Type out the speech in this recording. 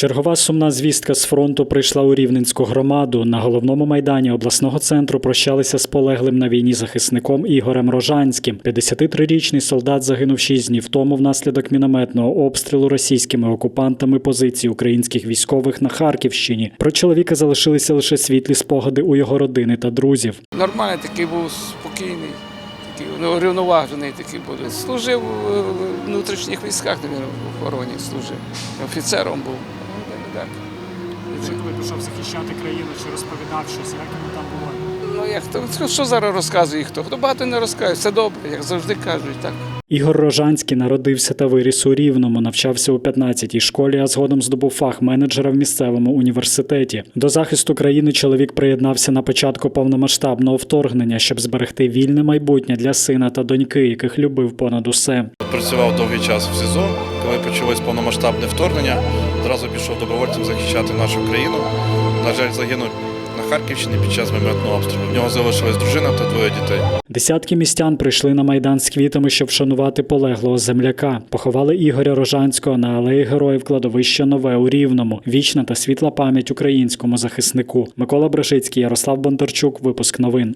Чергова сумна звістка з фронту прийшла у Рівненську громаду. На головному майдані обласного центру прощалися з полеглим на війні захисником Ігорем Рожанським. 53-річний солдат загинув 6 днів тому внаслідок мінометного обстрілу російськими окупантами позицій українських військових на Харківщині. Про чоловіка залишилися лише світлі спогади у його родини та друзів. Нормальний такий був спокійний, такий ну, рівноважений такий був. Служив е, в внутрішніх військах, в охороні служив. Офіцером був. Так. Чи коли пішов захищати країну, чи розповідав щось, як йому там було? Ну як то що зараз розказує хто? Хто багато не розказує, все добре, як завжди кажуть, так. Ігор Рожанський народився та виріс у Рівному, навчався у 15-й школі, а згодом здобув фах менеджера в місцевому університеті. До захисту країни чоловік приєднався на початку повномасштабного вторгнення, щоб зберегти вільне майбутнє для сина та доньки, яких любив понад усе. Працював довгий час в СІЗО. Коли почалось повномасштабне вторгнення, одразу пішов добровольцем захищати нашу країну. На жаль, загинув на Харківщині під час мінометного обстрілу. В нього залишилась дружина та двоє дітей. Десятки містян прийшли на майдан з квітами, щоб вшанувати полеглого земляка. Поховали Ігоря Рожанського на алеї героїв кладовища Нове у Рівному. Вічна та світла пам'ять українському захиснику. Микола Брешицький, Ярослав Бондарчук. Випуск новин.